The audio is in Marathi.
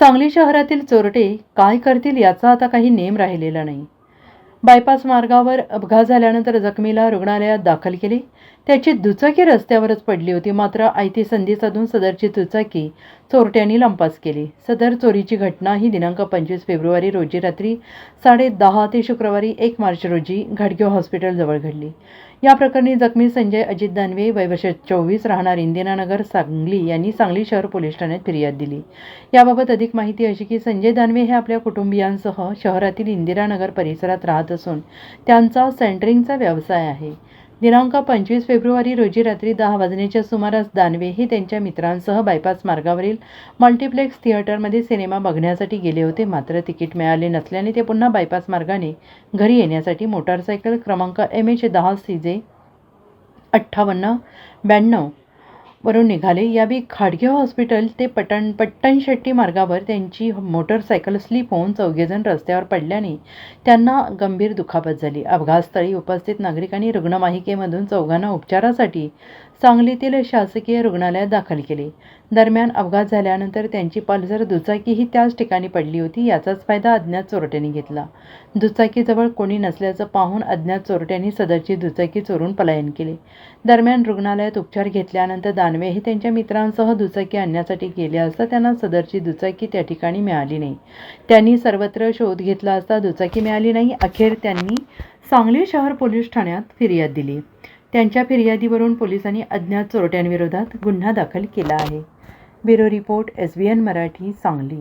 सांगली शहरातील चोरटे काय करतील याचा आता काही नेम राहिलेला नाही. बायपास मार्गावर अपघात झाल्यानंतर जखमीला रुग्णालयात दाखल केले. त्याची दुचाकी रस्त्यावरच पडली होती. मात्र आयती संधी साधून सदरची दुचाकी चोरट्यांनी लंपास केली. सदर चोरीची घटना ही दिनांक पंचवीस फेब्रुवारी रोजी रात्री साडे दहा ते शुक्रवारी एक मार्च रोजी घाडगे हॉस्पिटलजवळ घडली. या प्रकरणी जखमी संजय अजित दानवे वयवर्ष चोवीस राहणार इंदिरानगर सांगली यांनी सांगली शहर पोलीस ठाण्यात फिर्याद दिली. याबाबत अधिक माहिती अशी की संजय दानवे हे आपल्या कुटुंबियांसह शहरातील इंदिरानगर परिसरात राहत असून त्यांचा सेंटरिंगचा व्यवसाय आहे. दिनांक पंचवीस फेब्रुवारी रोजी रात्री दहा वाजण्याच्या सुमारास दानवे हे त्यांच्या मित्रांसह बायपास मार्गावरील मल्टिप्लेक्स थिएटरमध्ये सिनेमा बघण्यासाठी गेले होते. मात्र तिकीट मिळाले नसल्याने ते पुन्हा बायपास मार्गाने घरी येण्यासाठी मोटारसायकल क्रमांक एम एच दहा सी जे अठ्ठावन्न ब्याण्णव वरून निघाले. यावेळी खाडगे हॉस्पिटल ते पटण पट्टणशेट्टी मार्गावर त्यांची मोटरसायकल स्लिप होऊन चौघेजण रस्त्यावर पडल्याने त्यांना गंभीर दुखापत झाली. अपघातस्थळी उपस्थित नागरिकांनी रुग्णवाहिकेमधून चौघांना उपचारासाठी सांगलीतील शासकीय रुग्णालयात दाखल केले. दरम्यान अपघात झाल्यानंतर त्यांची पल्सर दुचाकी ही त्याच ठिकाणी पडली होती याचाच फायदा अज्ञात चोरट्यांनी घेतला. दुचाकीजवळ कोणी नसल्याचं पाहून अज्ञात चोरट्यांनी सदरची दुचाकी चोरून पलायन केले. दरम्यान रुग्णालयात उपचार घेतल्यानंतर दानवे हे त्यांच्या मित्रांसह दुचाकी आणण्यासाठी गेले असता त्यांना सदरची दुचाकी त्या ठिकाणी मिळाली नाही. त्यांनी सर्वत्र शोध घेतला असता दुचाकी मिळाली नाही अखेर त्यांनी सांगली शहर पोलीस ठाण्यात फिर्याद दिली. त्यांच्या फिर्यादीवरून पोलिसांनी अज्ञात चोरट्यांविरोधात गुन्हा दाखल केला आहे. Bureau report S B N Marathi Sangli.